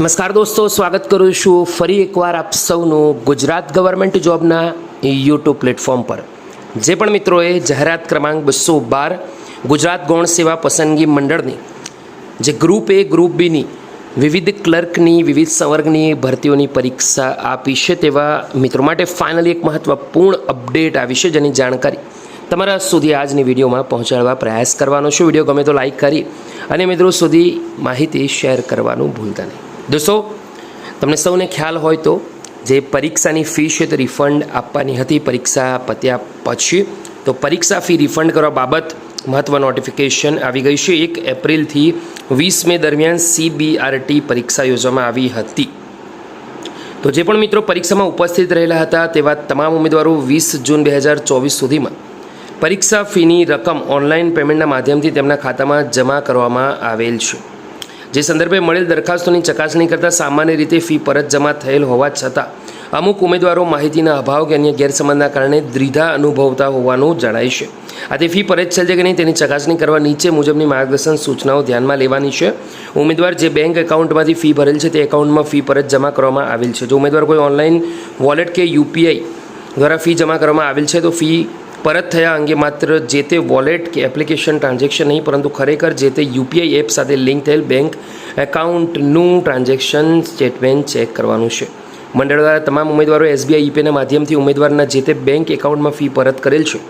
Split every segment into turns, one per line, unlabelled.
નમસ્કાર દોસ્તો, સ્વાગત કરું છું ફરી એકવાર આપ સૌનું ગુજરાત ગવર્મેન્ટ જોબના યુટ્યુબ પ્લેટફોર્મ પર. જે પણ મિત્રોએ જાહેરાત ક્રમાંક બસો બાર ગુજરાત ગૌણ સેવા પસંદગી મંડળની, જે ગ્રુપ એ ગ્રુપ બીની વિવિધ ક્લર્કની વિવિધ સંવર્ગની ભરતીઓની પરીક્ષા આપી છે તેવા મિત્રો માટે ફાઇનલી એક મહત્ત્વપૂર્ણ અપડેટ આવી છે જેની જાણકારી તમારા સુધી આજની વિડીયોમાં પહોંચાડવા પ્રયાસ કરવાનો છું. વીડિયો ગમે તો લાઇક કરી અને મિત્રો સુધી માહિતી શેર કરવાનું ભૂલતા નહીં. દોસ્તો, તમને સૌને ખ્યાલ હોય તો જે પરીક્ષાની ફી છે તે રિફંડ આપવાની હતી, પરીક્ષા પત્યા પછી. તો પરીક્ષા ફી રિફંડ કરવા બાબત મહત્વ નોટિફિકેશન આવી ગઈ છે. એક એપ્રિલથી વીસ મે દરમિયાન સીબીઆરટી પરીક્ષા યોજવામાં આવી હતી. તો જે પણ મિત્રો પરીક્ષામાં ઉપસ્થિત રહેલા હતા તેવા તમામ ઉમેદવારો વીસ જૂન બે હજાર ચોવીસ સુધીમાં પરીક્ષા ફીની રકમ ઓનલાઈન પેમેન્ટના માધ્યમથી તેમના ખાતામાં જમા કરવામાં આવેલ છે. જે સંદર્ભે મળેલ દરખાસ્તોની ચકાસણી કરતાં સામાન્ય રીતે ફી પરત જમા થયેલ હોવા છતાં, અમુક ઉમેદવારો માહિતીના અભાવ કે અન્ય ગેરસમજના કારણે દ્વિધા અનુભવતા હોવાનું જણાય છે. આથી ફી પરત છે કે નહીં તેની ચકાસણી કરવા નીચે મુજબની માર્ગદર્શન સૂચનાઓ ધ્યાનમાં લેવાની છે. ઉમેદવાર જે બેંક એકાઉન્ટમાંથી ફી ભરેલ છે તે એકાઉન્ટમાં ફી પરત જમા કરવામાં આવેલ છે. જો ઉમેદવાર કોઈ ઓનલાઈન વોલેટ કે યુપીઆઈ દ્વારા ફી જમા કરવામાં આવેલ છે તો ફી પરત થયા અંગે માત્ર જે તે વોલેટ કે એપ્લિકેશન ટ્રાન્ઝેક્શન નહીં, પરંતુ ખરેખર જે તે યુપીઆઈ એપ સાથે લિંક થયેલ બેંક એકાઉન્ટનું ટ્રાન્ઝેક્શન સ્ટેટમેન્ટ ચેક કરવાનું છે. મંડળ દ્વારા તમામ ઉમેદવારો એસબીઆઈ ઈપેના માધ્યમથી ઉમેદવારના જે તે બેંક એકાઉન્ટમાં ફી પરત કરેલ છે.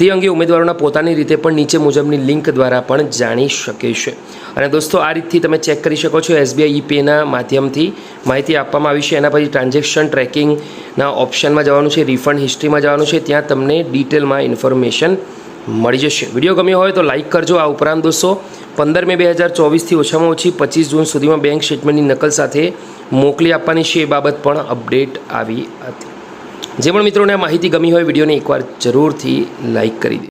તે અંગે ઉમેદવારોના પોતાની રીતે પણ નીચે મુજબની લિંક દ્વારા પણ જાણી શકે છે. અને દોસ્તો, આ રીતથી તમે ચેક કરી શકો છો એસબીઆઈ પેના માધ્યમથી માહિતી આપવામાં આવી છે. એના પછી ટ્રાન્ઝેક્શન ટ્રેકિંગના ઓપ્શનમાં જવાનું છે, રિફંડ હિસ્ટ્રીમાં જવાનું છે. ત્યાં તમને ડિટેલમાં ઇન્ફોર્મેશન મળી જશે. વીડિયો ગમ્યો હોય તો લાઇક કરજો. આ ઉપરાંત દોસ્તો, પંદર મે બે હજાર ચોવીસથી ઓછામાં ઓછી પચીસ જૂન સુધીમાં બેંક સ્ટેટમેન્ટની નકલ સાથે મોકલી આપવાની છે. એ બાબત પણ અપડેટ આવી હતી. જે પણ મિત્રોને આ માહિતી ગમી હોય વિડીયોને એકવાર જરૂરથી લાઇક કરી દે.